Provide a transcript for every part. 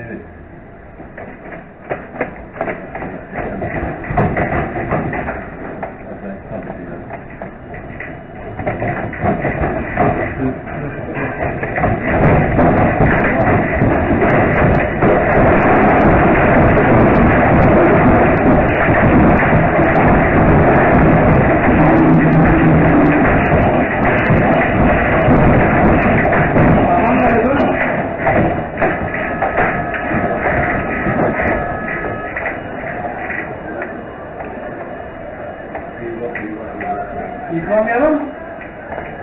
Evet. Yıkamayalım.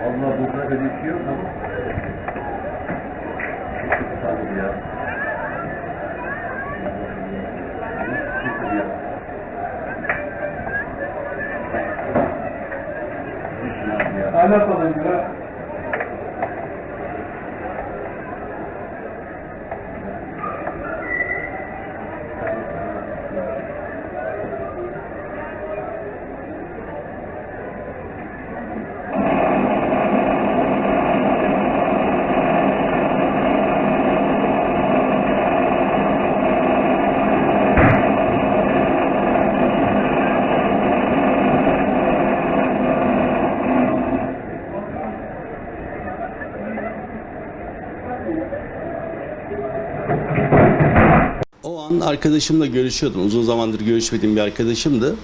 Allah bu kadar bir şey yok ama. Tabii ya. Şükür ya. O an arkadaşımla görüşüyordum. Uzun zamandır görüşmediğim bir arkadaşımdı.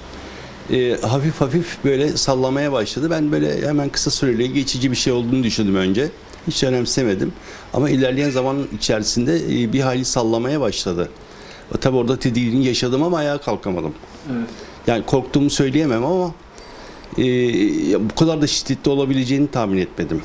Ee, hafif hafif böyle sallamaya başladı. Ben böyle hemen kısa süreli geçici bir şey olduğunu düşündüm önce. Hiç önemsemedim. Ama ilerleyen zaman içerisinde e, bir hali sallamaya başladı. O, tabii orada tedirgin yaşadım ama ayağa kalkamadım. Evet. Yani korktuğumu söyleyemem ama e, bu kadar da şiddetli olabileceğini tahmin etmedim.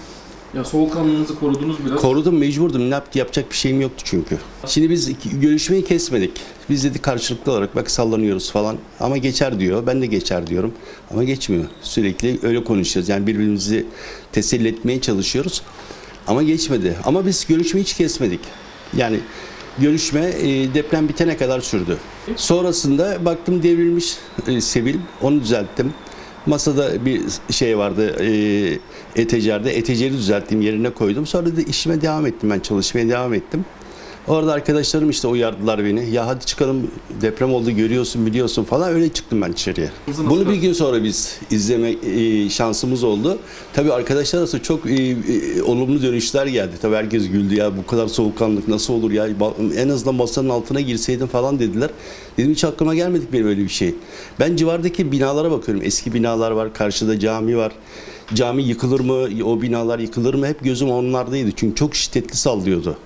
Ya soğukkanlılığınızı korudunuz biraz. Korudum mecburdum. Ne yap yapacak bir şeyim yoktu çünkü. Şimdi biz görüşmeyi kesmedik. Biz dedik karşılıklı olarak bak sallanıyoruz falan. Ama geçer diyor. Ben de geçer diyorum. Ama geçmiyor. Sürekli öyle konuşuyoruz. Yani birbirimizi teselli etmeye çalışıyoruz. Ama geçmedi. Ama biz görüşmeyi hiç kesmedik. Yani görüşme e, deprem bitene kadar sürdü. Sonrasında baktım devrilmiş e, Sevil. Onu düzelttim. Masada bir şey vardı e, etecerde. Eteceri düzelttim yerine koydum. Sonra da işime devam ettim ben çalışmaya devam ettim. Orada arkadaşlarım işte uyardılar beni. Ya hadi çıkalım deprem oldu görüyorsun biliyorsun falan öyle çıktım ben. Hızlı nasıl Bunu bir gün sonra biz izleme e, şansımız oldu. Tabii arkadaşlar arasında çok e, e, olumlu dönüşler geldi. Tabii herkes güldü ya bu kadar soğukkanlık nasıl olur ya en azından masanın altına girseydin falan dediler. Dedim hiç aklıma gelmedik benim öyle bir şey. Ben civardaki binalara bakıyorum. Eski binalar var, karşıda cami var. Cami yıkılır mı, o binalar yıkılır mı hep gözüm onlardaydı. Çünkü çok şiddetli sallıyordu.